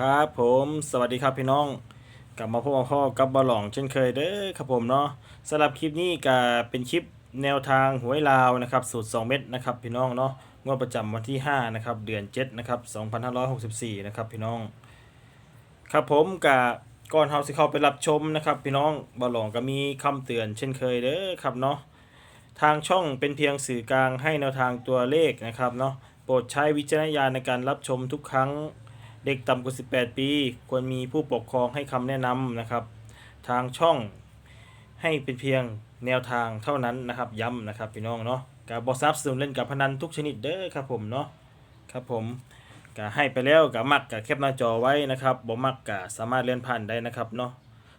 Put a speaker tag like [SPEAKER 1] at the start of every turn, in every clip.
[SPEAKER 1] ครับผมสวัสดีครับพี่น้อง กลับมาพบกับพ่อกับบอลองเช่นเคยเด้อครับผมเนาะสำหรับคลิปนี้ก็เป็นคลิปแนวทางหวยลาวนะครับสูตร 2 เม็ดนะครับพี่น้องเนาะงวดประจำวันที่5นะครับเดือน7นะครับ2564นะครับพี่น้อง ครับผมกับก่อนเฮาสิเข้าไปรับชมนะครับ พี่น้องบอลองก็มีคำเตือนเช่นเคยเด้อครับเนาะทางช่องเป็นเพียงสื่อกลางให้แนวทางตัวเลขนะครับเนาะโปรดใช้วิจารณญาณในการรับชมทุกครั้ง เด็กต่ำกว่า 18 ปี ควรมีผู้ปกครองให้คำแนะนำนะครับ ทางช่องให้เป็นเพียงแนวทางเท่านั้นนะครับ ย้ำนะครับพี่น้องเนาะกับบอซับสนุนเล่นกับพนันทุกชนิดเด้อครับผมเนาะครับผมก็ให้ไปแล้วกับมักกับแคปหน้าจอไว้นะครับบ่มักก็สามารถเลื่อนผ่านได้นะครับเนาะ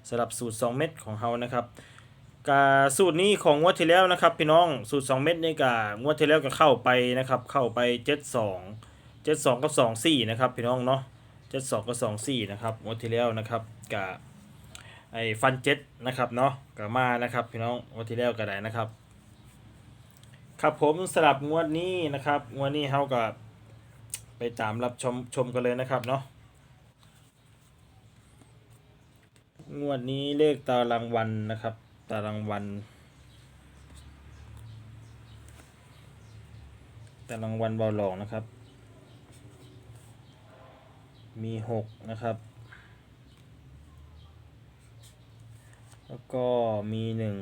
[SPEAKER 1] สำหรับสูตร 2 เม็ดของเฮานะครับกาสูตรนี้ของงวดที่แล้วนะครับ พี่น้องสูตร 2 เม็ดนี่กงวดที่แล้วก็เข้าไปนะครับ เข้าไป 72 72กับ24นะครับพี่น้องเนาะ จ็ดสองกับสองสี่นะครับงวดที่แล้วนะครับกับไอ้ฟันเจ็ดนะครับเนาะกับมานะครับพี่น้องงวดที่แล้วก็ได้นะครับ ครับผมสลับงวดนี้นะครับงวดนี้เฮากับไปตามรับชมชมกันเลยนะครับเนาะงวดนี้เลขตารางวันนะครับ ตารางวัน ตารางวันเบาหลองนะครับ มีหกนะครับ แล้วก็มีหนึ่ง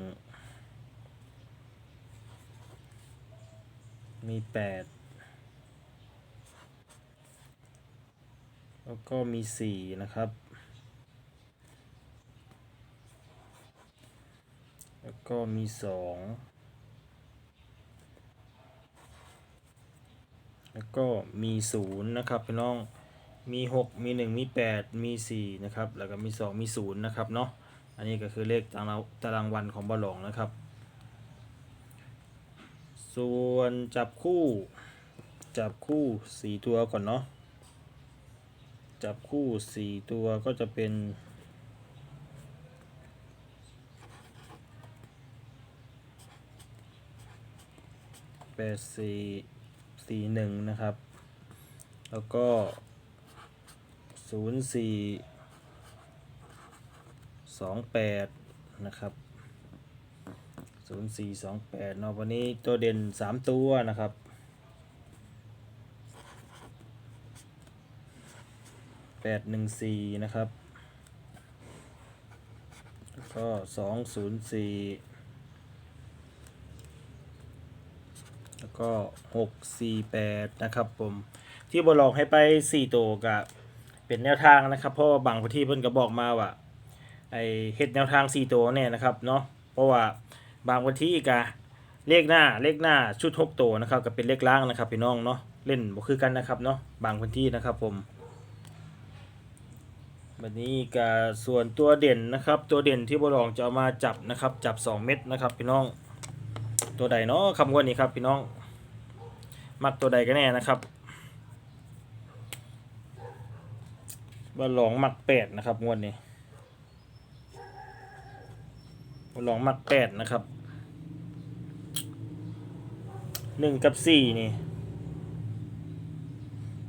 [SPEAKER 1] มีแปดแล้วก็มีสี่นะครับ แล้วก็มีสองแล้วก็มีศูนย์นะครับพี่น้อง มี 6 มี 1 มี 8 มี 4 นะครับ แล้วก็มี 2 มี 0 นะครับเนาะ อันนี้ก็คือเลขตารางตารางวันของบอลหลงนะครับ ส่วนจับคู่ จับคู่ 4 ตัวก่อนเนาะ จับคู่ 4 ตัวก็จะเป็นแปดสี่สี่หนึ่งนะครับ แล้วก็ ศูนย์สี่สองแปดนะครับศูนย์สี่สองแปดเนาะวันนี้ตัวเด่นสามตัวนะครับแปดหนึ่งสี่นะครับก็สองศูนย์สี่แล้วก็หกสี่แปดนะครับผม ที่บอลลอกให้ไปสี่ตัวกับ เป็นแนวทางนะครับ เพราะว่าบางพื้นที่เพิ่นก็บอกมาว่าไอเฮ็ดแนวทาง4ตัวเนี่ยนะครับเนาะเพราะว่าบางพื้นที่ก็เลขหน้าเลขหน้าชุด6ตัวนะครับก็เป็นเลขล่างนะครับพี่น้องเนาะเล่นบ่คือกันนะครับเนาะบางพื้นที่นะครับผมวันนี้ก็ส่วนตัวเด่นนะครับ ตัวเด่นที่บรองจะเอามาจับนะครับ จับ 2 เม็ดนะครับ พี่น้องตัวใดเนาะคำงวดนี้ครับพี่น้อง มักตัวใดกันแน่นะครับ บอลหลองมักแปดนะครับงวดนี้บอลหลองมักแปดนะครับหนึ่งกับสี่นี่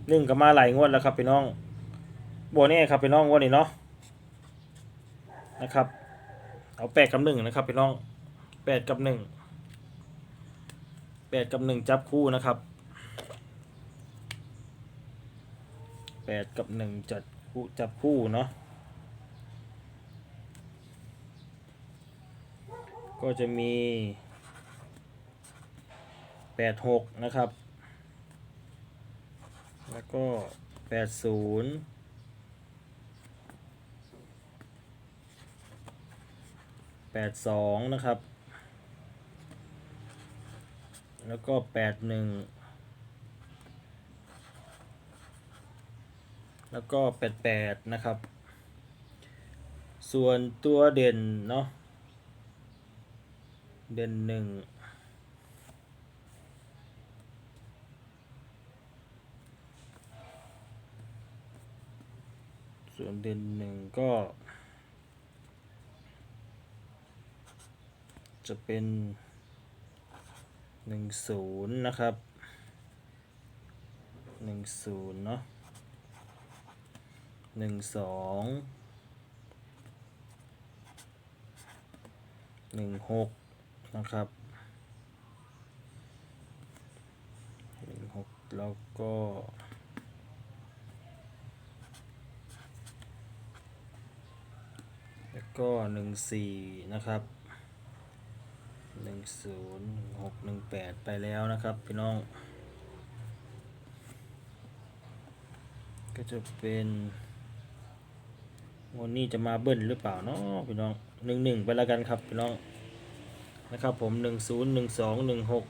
[SPEAKER 1] หนึ่งก็มาหลายงวดแล้วครับพี่น้องบัวนี่ครับพี่น้องงวดนี้เนาะนะครับเอาแปดกับหนึ่งนะครับพี่น้องแปดกับหนึ่งแปดกับหนึ่งจับคู่นะครับแปดกับหนึ่งจัด ผู้จับผู้เนาะก็จะมี 86 นะครับ แล้วก็ 80 82 นะครับ แล้วก็แปดหนึ่ง แล้วก็ 88 นะครับ ส่วนตัวเด่นเนาะ เด่นหนึ่งส่วนเด่นหนึ่งก็ จะเป็นหนึ่งศูนย์นะครับหนึ่งศูนย์เนาะ หนึ่งสองหนึ่งหกนะครับหนึ่งหกแล้วก็แล้วก็หนึ่งสี่นะครับหนึ่งศูนย์หกหนึ่งแปดไปแล้วนะครับพี่น้อง ก็จะเป็น วันนี้จะมาเบิ้ลหรือเปล่าเนาะพี่น้องหนึ่งหนึ่งไปแล้วกันครับพี่น้องนะครับผมหนึ่งศูนย์หนึ่งสองหนึ่งหก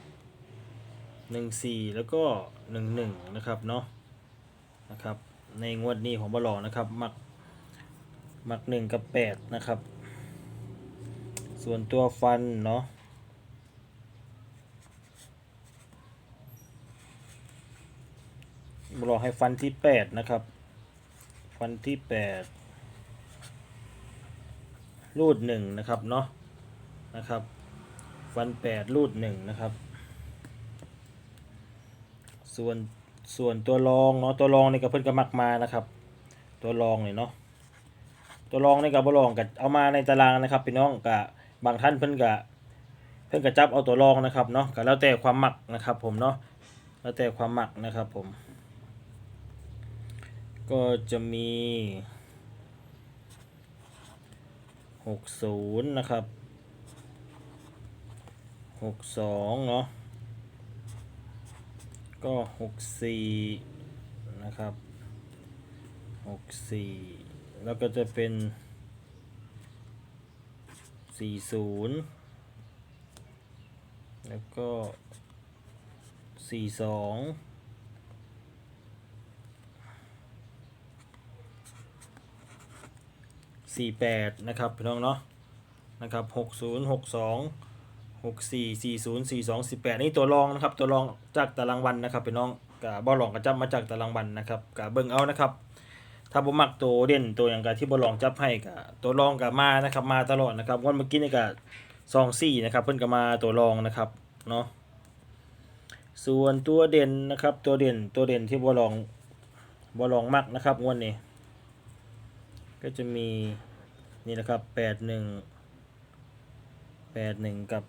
[SPEAKER 1] หนึ่งสี่แล้วก็หนึ่งหนึ่งนะครับเนาะนะครับในงวดนี้ของบอลอนะครับมักมักหนึ่งกับแปดนะครับ ส่วนตัวฟันเนาะรอให้ฟันที่แปดนะครับ ฟันที่แปด รูดหนึ่งนะครับเนาะนะครับ ฟันแปดรูดหนึ่งนะครับ ส่วนส่วนตัวรองเนาะตัวรองในกับเพิ่อนก็มักมานะครับ ตัวรองเนี่ยเนาะตัวรองในกับบรองกับเอามาในตารางนะครับพี่น้องกับบางท่านเพิ่อนกะเพิ่อนกะจับเอาตัวรองนะครับเนาะก็แล้วแต่ความหมักนะครับผมเนาะแล้วแต่ความหมักนะครับผม ก็จะมี หกศูนย์นะครับหกสองเนาะก็หกสี่นะครับหกสี่แล้วก็จะเป็น40แล้วก็42 48 นะครับพี่น้องเนาะนะครับ60 62 64 40 42 18 นี่ตัวรองนะครับตัวรองจากตารางวันนะครับพี่น้องกับบอลลองกระจับมาจากตารางวันนะครับกับเบิ่งเอานะครับถ้าผมมักตัวเด่นตัวอย่างกะที่บอลลองจับให้กับตัวรองกับมานะครับมาตลอดนะครับวันเมื่อกี้นี่กับซองซี่นะครับเพิ่นก็มาตัวรองนะครับเนาะส่วนตัวเด่นนะครับตัวเด่นตัวเด่นที่บอลลองบอลลองมักนะครับงวันนี้ ก็จะมีนี่นะครับแปดหนึ่งแปดหนึ่งกับ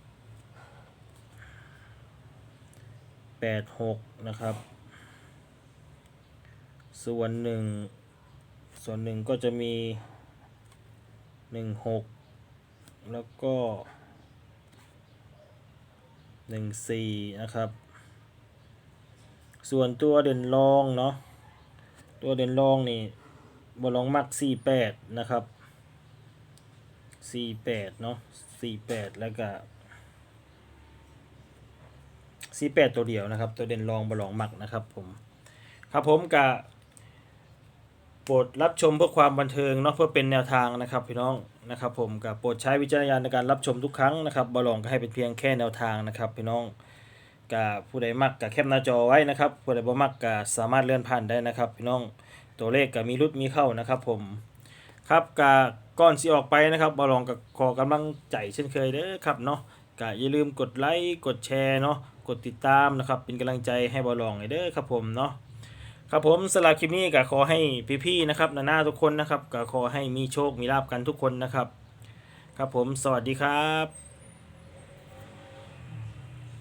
[SPEAKER 1] แปดหกนะครับ ส่วนหนึ่งส่วนหนึ่งก็จะมีหนึ่งหกแล้วก็หนึ่งสี่นะครับ ส่วนตัวเด่นรองเนาะตัวเด่นรองนี่ บอลองมักสี่แปดนะครับสี่แปดเนาะสี่แปดแล้วก็สี่แปดตัวเดียวนะครับ ตัวเด่นรองบอลองมักนะครับผมครับผมกับโปรดรับชมเพื่อความบันเทิงเนาะเพื่อเป็นแนวทางนะครับพี่น้องนะครับผมกับโปรดใช้วิจารณญาณในการรับชมทุกครั้งนะครับบอลองก็ให้เป็นเพียงแค่แนวทางนะครับพี่น้องกับผู้ใดมักกับแคปหน้าจอไว้นะครับผู้ใดบ่มักก็สามารถเลื่อนผ่านได้นะครับพี่น้อง ตัวเลขก็มีรุดมีเข้านะครับผมครับกาก่อนสิออกไปนะครับบอลองกับขอกำลังใจเช่นเคยเด้อครับเนาะก็อย่าลืมกดไลค์กดแชร์เนาะกดติดตามนะครับเป็นกำลังใจให้บอลองเด้อครับผมเนาะครับผมสำหรับคลิปนี้ก็ขอให้พี่ๆนะครับนาหน้าทุกคนนะครับก็ขอให้มีโชคมีลาบกันทุกคนนะครับ ครับผมสวัสดีครับ